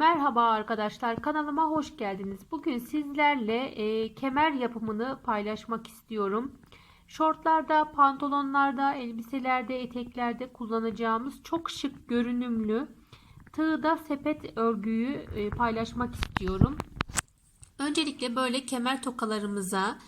Merhaba arkadaşlar kanalıma hoş geldiniz. Bugün sizlerle e, kemer yapımını paylaşmak istiyorum. Şortlarda, pantolonlarda, elbiselerde, eteklerde kullanacağımız çok şık görünümlü tığda sepet örgüyü e, paylaşmak istiyorum. Öncelikle böyle kemer tokalarımıza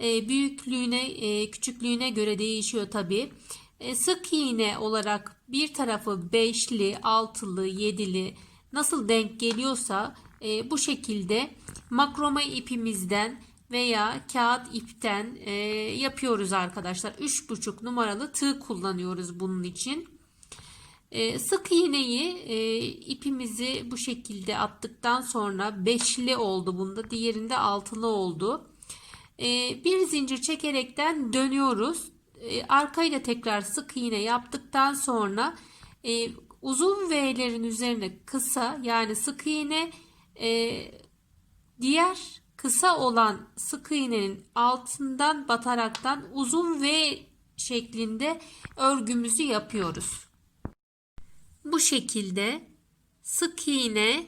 e, büyüklüğüne, e, küçüklüğüne göre değişiyor tabi. E, sık iğne olarak bir tarafı beşli, altılı, yedili nasıl denk geliyorsa e, bu şekilde makrome ipimizden veya kağıt ipten e, yapıyoruz arkadaşlar. 3,5 numaralı tığ kullanıyoruz bunun için. E, sık iğneyi e, ipimizi bu şekilde attıktan sonra beşli oldu bunda. Diğerinde altılı oldu. E, bir zincir çekerekten dönüyoruz. E, arkayı da tekrar sık iğne yaptıktan sonra e, uzun V'lerin üzerine kısa yani sık iğne e, diğer kısa olan sık iğnenin altından bataraktan uzun V şeklinde örgümüzü yapıyoruz. Bu şekilde sık iğne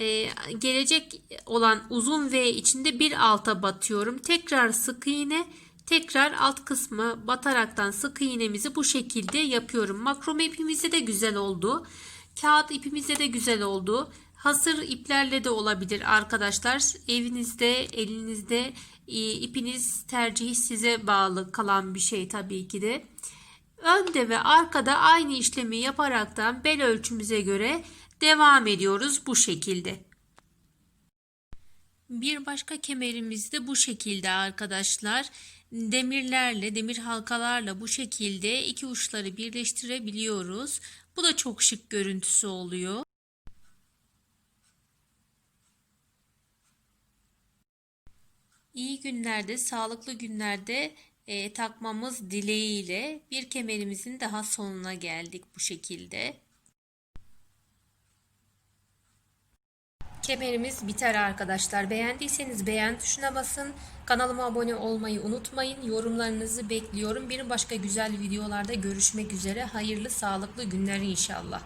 e, gelecek olan uzun V içinde bir alta batıyorum. Tekrar sık iğne tekrar alt kısmı bataraktan sık iğnemizi bu şekilde yapıyorum. Makrome ipimizde de güzel oldu. Kağıt ipimizde de güzel oldu. Hasır iplerle de olabilir arkadaşlar. Evinizde, elinizde e, ipiniz tercihi size bağlı kalan bir şey tabii ki de. Önde ve arkada aynı işlemi yaparaktan bel ölçümüze göre devam ediyoruz bu şekilde. Bir başka kemerimiz de bu şekilde arkadaşlar. Demirlerle, demir halkalarla bu şekilde iki uçları birleştirebiliyoruz. Bu da çok şık görüntüsü oluyor. İyi günlerde, sağlıklı günlerde e, takmamız dileğiyle bir kemerimizin daha sonuna geldik bu şekilde. Kemerimiz biter arkadaşlar. Beğendiyseniz beğen tuşuna basın. Kanalıma abone olmayı unutmayın. Yorumlarınızı bekliyorum. Bir başka güzel videolarda görüşmek üzere. Hayırlı sağlıklı günler inşallah.